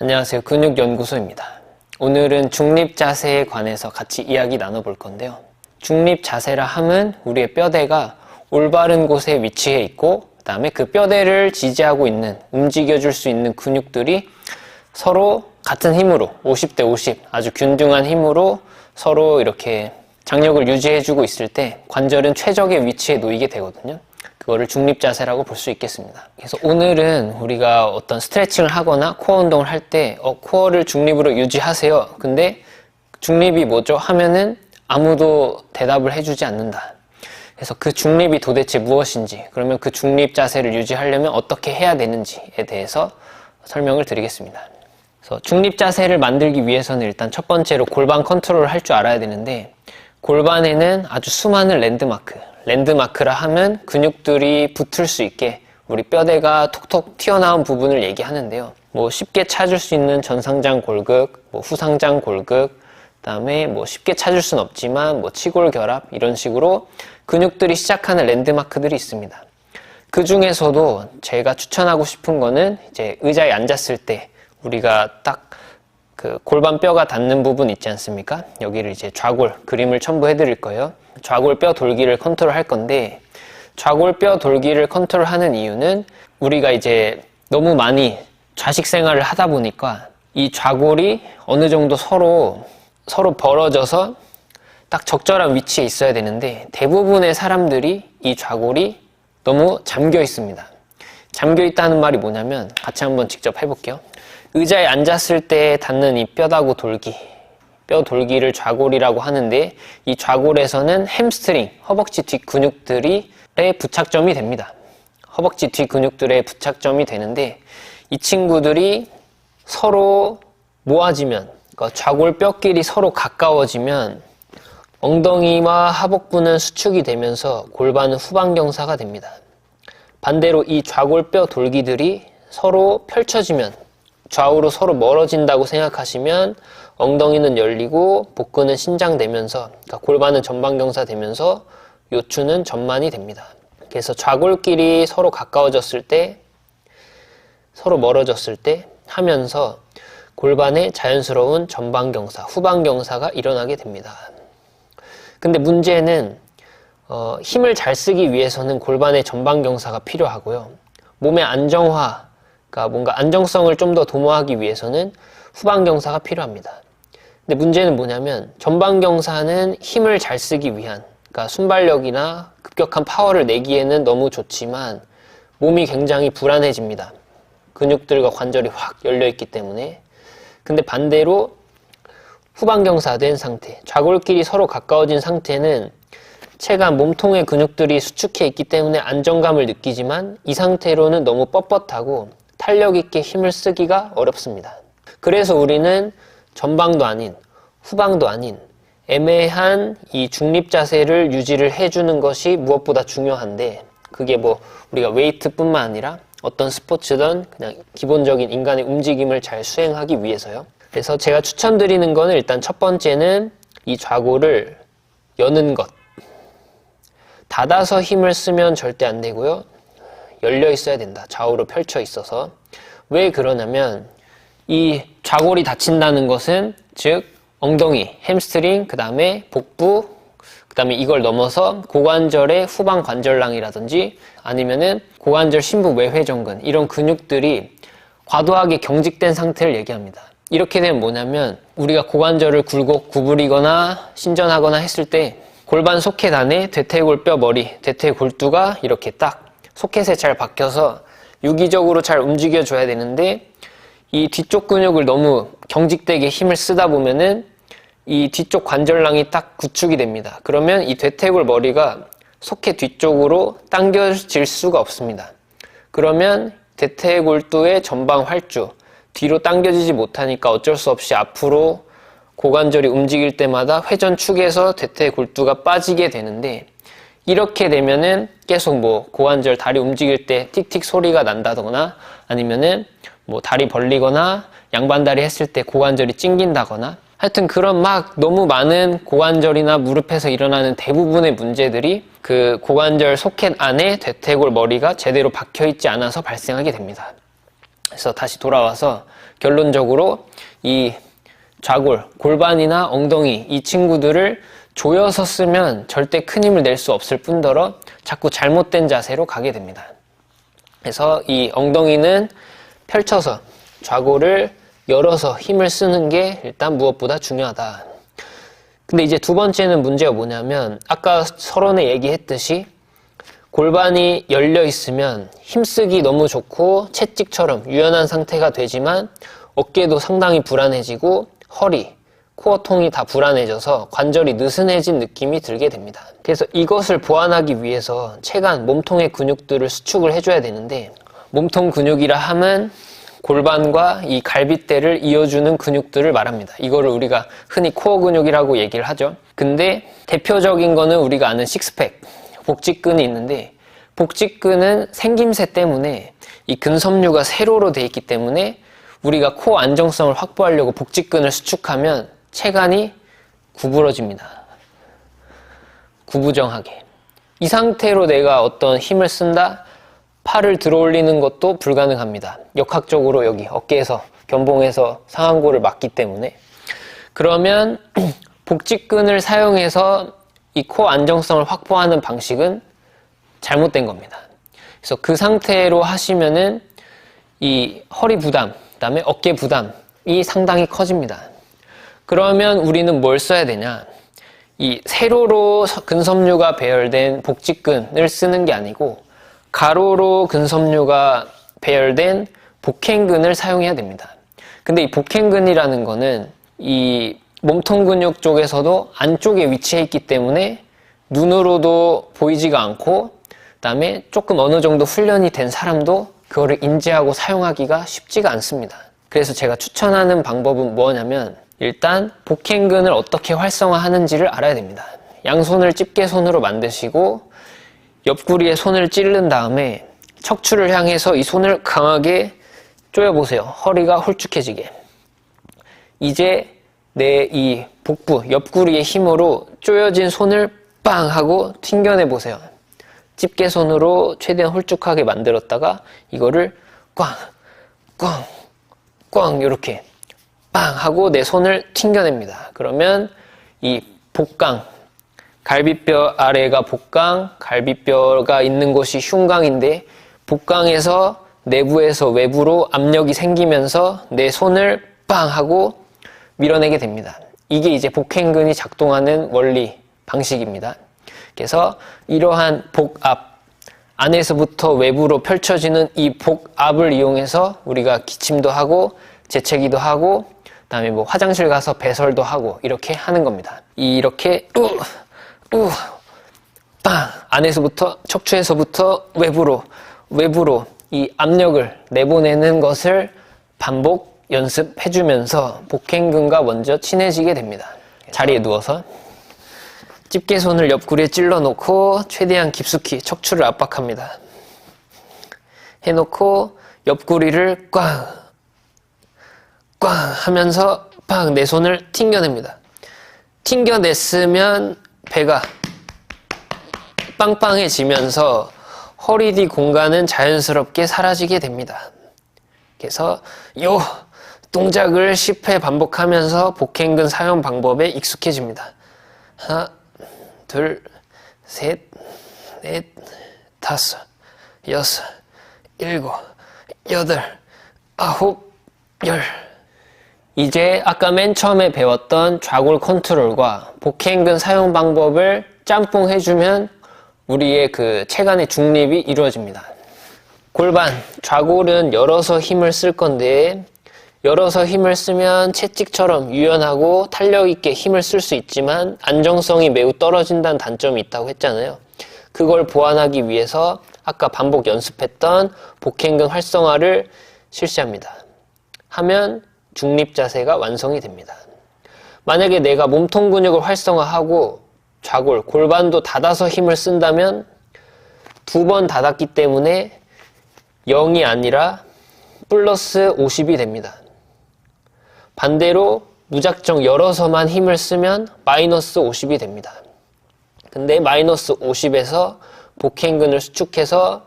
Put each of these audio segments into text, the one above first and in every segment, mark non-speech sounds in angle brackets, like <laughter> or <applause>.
안녕하세요. 근육연구소입니다. 오늘은 중립 자세에 관해서 같이 이야기 나눠볼 건데요. 중립 자세라 함은 우리의 뼈대가 올바른 곳에 위치해 있고, 그 다음에 그 뼈대를 지지하고 있는, 움직여줄 수 있는 근육들이 서로 같은 힘으로, 50대 50, 아주 균등한 힘으로 서로 이렇게 장력을 유지해주고 있을 때 관절은 최적의 위치에 놓이게 되거든요. 그거를 중립 자세라고 볼 수 있겠습니다. 그래서 오늘은 우리가 어떤 스트레칭을 하거나 코어 운동을 할 때 어, 코어를 중립으로 유지하세요. 근데 중립이 뭐죠? 하면은 아무도 대답을 해주지 않는다. 그래서 그 중립이 도대체 무엇인지, 그러면 그 중립 자세를 유지하려면 어떻게 해야 되는지에 대해서 설명을 드리겠습니다. 그래서 중립 자세를 만들기 위해서는 일단 첫 번째로 골반 컨트롤을 할 줄 알아야 되는데 골반에는 아주 수많은 랜드마크, 랜드마크라 하면 근육들이 붙을 수 있게 우리 뼈대가 톡톡 튀어나온 부분을 얘기하는데요. 뭐 쉽게 찾을 수 있는 전상장 골극, 뭐 후상장 골극, 그다음에 뭐 쉽게 찾을 순 없지만 뭐 치골 결합 이런 식으로 근육들이 시작하는 랜드마크들이 있습니다. 그 중에서도 제가 추천하고 싶은 거는 이제 의자에 앉았을 때 우리가 딱 그 골반뼈가 닿는 부분 있지 않습니까? 여기를 이제 좌골 그림을 첨부해 드릴 거예요. 좌골 뼈 돌기를 컨트롤 할 건데 좌골 뼈 돌기를 컨트롤 하는 이유는 우리가 이제 너무 많이 좌식 생활을 하다 보니까 이 좌골이 어느 정도 서로 서로 벌어져서 딱 적절한 위치에 있어야 되는데 대부분의 사람들이 이 좌골이 너무 잠겨 있습니다. 잠겨 있다는 말이 뭐냐면 같이 한번 직접 해볼게요. 의자에 앉았을 때 닿는 이 뼈다구 돌기, 뼈 돌기를 좌골이라고 하는데 이 좌골에서는 햄스트링, 허벅지 뒤 근육들이 부착점이 됩니다. 허벅지 뒤 근육들의 부착점이 되는데 이 친구들이 서로 모아지면 그러니까 좌골 뼈끼리 서로 가까워지면 엉덩이와 하복부는 수축이 되면서 골반은 후방경사가 됩니다. 반대로 이 좌골 뼈 돌기들이 서로 펼쳐지면 좌우로 서로 멀어진다고 생각하시면 엉덩이는 열리고 복근은 신장되면서 그러니까 골반은 전방경사 되면서 요추는 전만이 됩니다. 그래서 좌골끼리 서로 가까워졌을 때 서로 멀어졌을 때 하면서 골반에 자연스러운 전방경사, 후방경사가 일어나게 됩니다. 근데 문제는 어, 힘을 잘 쓰기 위해서는 골반의 전방경사가 필요하고요. 몸의 안정화, 그러니까 뭔가 안정성을 좀 더 도모하기 위해서는 후방경사가 필요합니다. 근데 문제는 뭐냐면 전방경사는 힘을 잘 쓰기 위한 그러니까 순발력이나 급격한 파워를 내기에는 너무 좋지만 몸이 굉장히 불안해집니다. 근육들과 관절이 확 열려있기 때문에 근데 반대로 후방경사된 상태 좌골끼리 서로 가까워진 상태는 체가 몸통의 근육들이 수축해 있기 때문에 안정감을 느끼지만 이 상태로는 너무 뻣뻣하고 탄력 있게 힘을 쓰기가 어렵습니다. 그래서 우리는 전방도 아닌 후방도 아닌 애매한 이 중립 자세를 유지를 해주는 것이 무엇보다 중요한데 그게 뭐 우리가 웨이트뿐만 아니라 어떤 스포츠든 그냥 기본적인 인간의 움직임을 잘 수행하기 위해서요. 그래서 제가 추천드리는 거는 일단 첫 번째는 이 좌골을 여는 것. 닫아서 힘을 쓰면 절대 안 되고요. 열려 있어야 된다. 좌우로 펼쳐 있어서. 왜 그러냐면 이 좌골이 다친다는 것은 즉 엉덩이, 햄스트링, 그 다음에 복부, 그 다음에 이걸 넘어서 고관절의 후방 관절랑이라든지 아니면은 고관절 신부 외회전근 이런 근육들이 과도하게 경직된 상태를 얘기합니다. 이렇게 되면 뭐냐면 우리가 고관절을 굴곡 구부리거나 신전하거나 했을 때 골반 소켓 안에 대퇴골뼈 머리, 대퇴골두가 이렇게 딱 소켓에 잘 박혀서 유기적으로 잘 움직여줘야 되는데 이 뒤쪽 근육을 너무 경직되게 힘을 쓰다 보면은 이 뒤쪽 관절랑이 딱 구축이 됩니다. 그러면 이 대퇴골 머리가 소켓 뒤쪽으로 당겨질 수가 없습니다. 그러면 대퇴골두의 전방 활주 뒤로 당겨지지 못하니까 어쩔 수 없이 앞으로 고관절이 움직일 때마다 회전축에서 대퇴골두가 빠지게 되는데 이렇게 되면은 계속 뭐 고관절 다리 움직일 때 틱틱 소리가 난다거나 아니면은 뭐 다리 벌리거나 양반다리 했을 때 고관절이 찡긴다거나 하여튼 그런 막 너무 많은 고관절이나 무릎에서 일어나는 대부분의 문제들이 그 고관절 소켓 안에 대퇴골 머리가 제대로 박혀 있지 않아서 발생하게 됩니다. 그래서 다시 돌아와서 결론적으로 이 좌골, 골반이나 엉덩이 이 친구들을 조여서 쓰면 절대 큰 힘을 낼 수 없을 뿐더러 자꾸 잘못된 자세로 가게 됩니다. 그래서 이 엉덩이는 펼쳐서 좌골을 열어서 힘을 쓰는 게 일단 무엇보다 중요하다. 근데 이제 두 번째는 문제가 뭐냐면 아까 서론에 얘기했듯이 골반이 열려 있으면 힘쓰기 너무 좋고 채찍처럼 유연한 상태가 되지만 어깨도 상당히 불안해지고 허리, 코어통이 다 불안해져서 관절이 느슨해진 느낌이 들게 됩니다. 그래서 이것을 보완하기 위해서 체간, 몸통의 근육들을 수축을 해줘야 되는데 몸통 근육이라 함은 골반과 이 갈비대를 이어주는 근육들을 말합니다. 이거를 우리가 흔히 코어 근육이라고 얘기를 하죠. 근데 대표적인 거는 우리가 아는 식스팩, 복직근이 있는데 복직근은 생김새 때문에 이 근섬유가 세로로 돼 있기 때문에 우리가 코어 안정성을 확보하려고 복직근을 수축하면 체간이 구부러집니다. 구부정하게. 이 상태로 내가 어떤 힘을 쓴다? 팔을 들어 올리는 것도 불가능합니다. 역학적으로 여기 어깨에서 견봉에서 상안골을 막기 때문에. 그러면 <clears throat> 복직근을 사용해서 이 코어 안정성을 확보하는 방식은 잘못된 겁니다. 그래서 그 상태로 하시면은 이 허리 부담, 그 다음에 어깨 부담이 상당히 커집니다. 그러면 우리는 뭘 써야 되냐? 이 세로로 근섬유가 배열된 복직근을 쓰는 게 아니고 가로로 근섬유가 배열된 복행근을 사용해야 됩니다. 근데 이 복행근이라는 거는 이 몸통 근육 쪽에서도 안쪽에 위치해 있기 때문에 눈으로도 보이지가 않고 그다음에 조금 어느 정도 훈련이 된 사람도 그거를 인지하고 사용하기가 쉽지가 않습니다. 그래서 제가 추천하는 방법은 뭐냐면 일단 복행근을 어떻게 활성화하는지를 알아야 됩니다. 양손을 집게손으로 만드시고 옆구리에 손을 찌른 다음에 척추를 향해서 이 손을 강하게 조여보세요. 허리가 홀쭉해지게. 이제 내 이 복부, 옆구리의 힘으로 조여진 손을 빵 하고 튕겨내 보세요. 집게손으로 최대한 홀쭉하게 만들었다가 이거를 꽝, 꽝, 꽝 이렇게 빵 하고 내 손을 튕겨냅니다. 그러면 이 복강, 갈비뼈 아래가 복강, 갈비뼈가 있는 곳이 흉강인데 복강에서 내부에서 외부로 압력이 생기면서 내 손을 빵 하고 밀어내게 됩니다. 이게 이제 복행근이 작동하는 원리 방식입니다. 그래서 이러한 복압 안에서부터 외부로 펼쳐지는 이 복압을 이용해서 우리가 기침도 하고 재채기도 하고 그다음에 뭐 화장실 가서 배설도 하고 이렇게 하는 겁니다. 이렇게 우우 빵 안에서부터 척추에서부터 외부로 외부로 이 압력을 내보내는 것을 반복 연습해주면서 복행근과 먼저 친해지게 됩니다. 자리에 누워서 집게 손을 옆구리에 찔러 놓고 최대한 깊숙이 척추를 압박합니다. 해놓고 옆구리를 꽝, 꽝 하면서 팍 내 손을 튕겨냅니다. 튕겨냈으면 배가 빵빵해지면서 허리 뒤 공간은 자연스럽게 사라지게 됩니다. 그래서 요 동작을 10회 반복하면서 복행근 사용 방법에 익숙해집니다. 하나, 둘, 셋, 넷, 다섯, 여섯, 일곱, 여덟, 아홉, 열. 이제 아까 맨 처음에 배웠던 좌골 컨트롤과 복행근 사용 방법을 짬뽕 해주면 우리의 그 체간의 중립이 이루어집니다. 골반, 좌골은 열어서 힘을 쓸 건데 열어서 힘을 쓰면 채찍처럼 유연하고 탄력 있게 힘을 쓸 수 있지만 안정성이 매우 떨어진다는 단점이 있다고 했잖아요. 그걸 보완하기 위해서 아까 반복 연습했던 복행근 활성화를 실시합니다. 하면 중립 자세가 완성이 됩니다. 만약에 내가 몸통 근육을 활성화하고 좌골, 골반도 닫아서 힘을 쓴다면 두 번 닫았기 때문에 0이 아니라 플러스 50이 됩니다. 반대로 무작정 열어서만 힘을 쓰면 마이너스 50이 됩니다. 근데 마이너스 50에서 복행근을 수축해서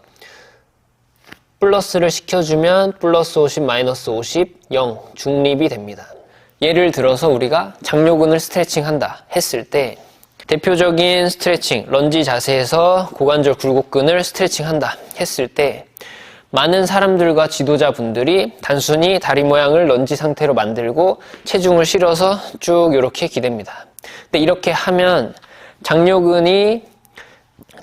플러스를 시켜주면 플러스 50, 마이너스 50, 0 중립이 됩니다. 예를 들어서 우리가 장요근을 스트레칭 한다 했을 때 대표적인 스트레칭, 런지 자세에서 고관절 굴곡근을 스트레칭 한다 했을 때 많은 사람들과 지도자분들이 단순히 다리 모양을 런지 상태로 만들고 체중을 실어서 쭉 이렇게 기댑니다. 근데 이렇게 하면 장요근이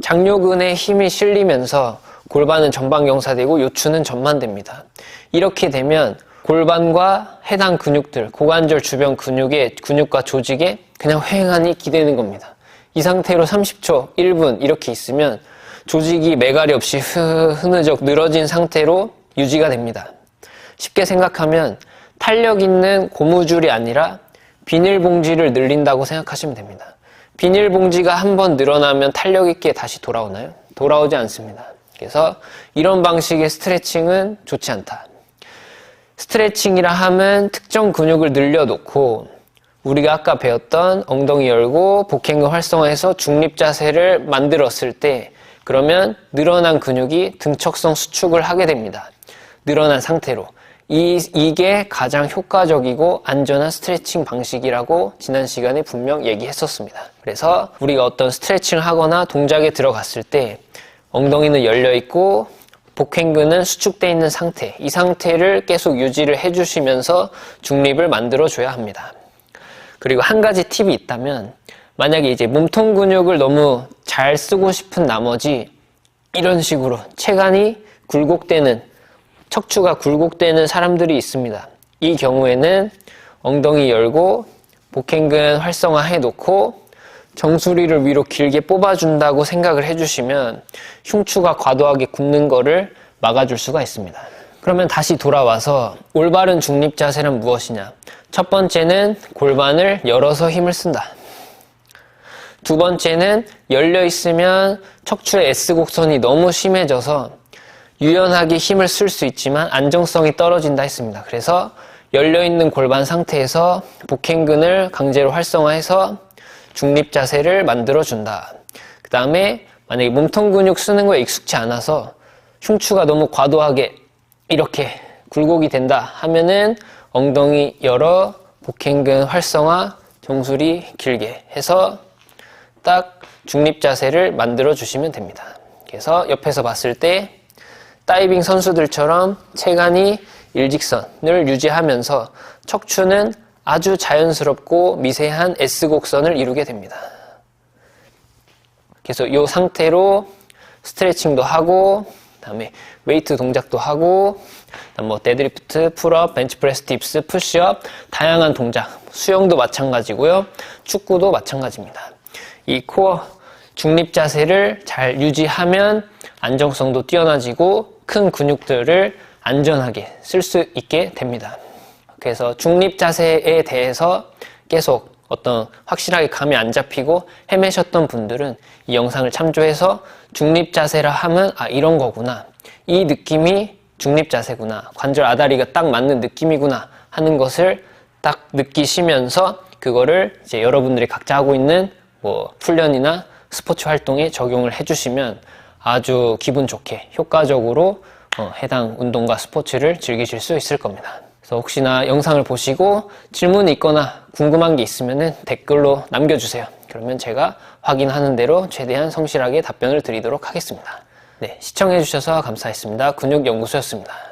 장요근에 힘이 실리면서 골반은 전방경사되고 요추는 전만됩니다. 이렇게 되면 골반과 해당 근육들, 고관절 주변 근육의 근육과 조직에 그냥 휑하니 기대는 겁니다. 이 상태로 30초, 1분 이렇게 있으면 조직이 매갈이 없이 흐, 흐느적 늘어진 상태로 유지가 됩니다. 쉽게 생각하면 탄력 있는 고무줄이 아니라 비닐봉지를 늘린다고 생각하시면 됩니다. 비닐봉지가 한번 늘어나면 탄력 있게 다시 돌아오나요? 돌아오지 않습니다. 그래서 이런 방식의 스트레칭은 좋지 않다. 스트레칭이라 하면 특정 근육을 늘려놓고 우리가 아까 배웠던 엉덩이 열고 복행근 활성화해서 중립 자세를 만들었을 때 그러면 늘어난 근육이 등척성 수축을 하게 됩니다. 늘어난 상태로. 이, 이게 가장 효과적이고 안전한 스트레칭 방식이라고 지난 시간에 분명 얘기했었습니다. 그래서 우리가 어떤 스트레칭을 하거나 동작에 들어갔을 때 엉덩이는 열려 있고 복행근은 수축되어 있는 상태, 이 상태를 계속 유지를 해주시면서 중립을 만들어줘야 합니다. 그리고 한 가지 팁이 있다면, 만약에 이제 몸통 근육을 너무 잘 쓰고 싶은 나머지 이런 식으로 체간이 굴곡되는, 척추가 굴곡되는 사람들이 있습니다. 이 경우에는 엉덩이 열고 복행근 활성화 해 놓고 정수리를 위로 길게 뽑아준다고 생각을 해주시면 흉추가 과도하게 굽는 거를 막아줄 수가 있습니다. 그러면 다시 돌아와서 올바른 중립 자세는 무엇이냐? 첫 번째는 골반을 열어서 힘을 쓴다. 두 번째는 열려 있으면 척추의 S곡선이 너무 심해져서 유연하게 힘을 쓸 수 있지만 안정성이 떨어진다 했습니다. 그래서 열려 있는 골반 상태에서 복행근을 강제로 활성화해서 중립 자세를 만들어 준다. 그 다음에 만약에 몸통 근육 쓰는 거에 익숙치 않아서 흉추가 너무 과도하게 이렇게 굴곡이 된다 하면은 엉덩이 열어 복행근 활성화 정수리 길게 해서 딱 중립 자세를 만들어 주시면 됩니다. 그래서 옆에서 봤을 때 다이빙 선수들처럼 체간이 일직선을 유지하면서 척추는 아주 자연스럽고 미세한 S곡선을 이루게 됩니다. 그래서 이 상태로 스트레칭도 하고, 다음에 웨이트 동작도 하고, 뭐 데드리프트, 풀업, 벤치프레스, 딥스, 푸시업, 다양한 동작, 수영도 마찬가지고요, 축구도 마찬가지입니다. 이 코어 중립 자세를 잘 유지하면 안정성도 뛰어나지고 큰 근육들을 안전하게 쓸 수 있게 됩니다. 그래서 중립 자세에 대해서 계속 어떤 확실하게 감이 안 잡히고 헤매셨던 분들은 이 영상을 참조해서 중립 자세라 하면 아 이런 거구나 이 느낌이 중립 자세구나 관절 아다리가 딱 맞는 느낌이구나 하는 것을 딱 느끼시면서 그거를 이제 여러분들이 각자 하고 있는 뭐 훈련이나 스포츠 활동에 적용을 해주시면 아주 기분 좋게 효과적으로 어, 해당 운동과 스포츠를 즐기실 수 있을 겁니다. 그래서 혹시나 영상을 보시고 질문이 있거나 궁금한 게 있으면 댓글로 남겨주세요. 그러면 제가 확인하는 대로 최대한 성실하게 답변을 드리도록 하겠습니다. 네, 시청해주셔서 감사했습니다. 근육연구소였습니다.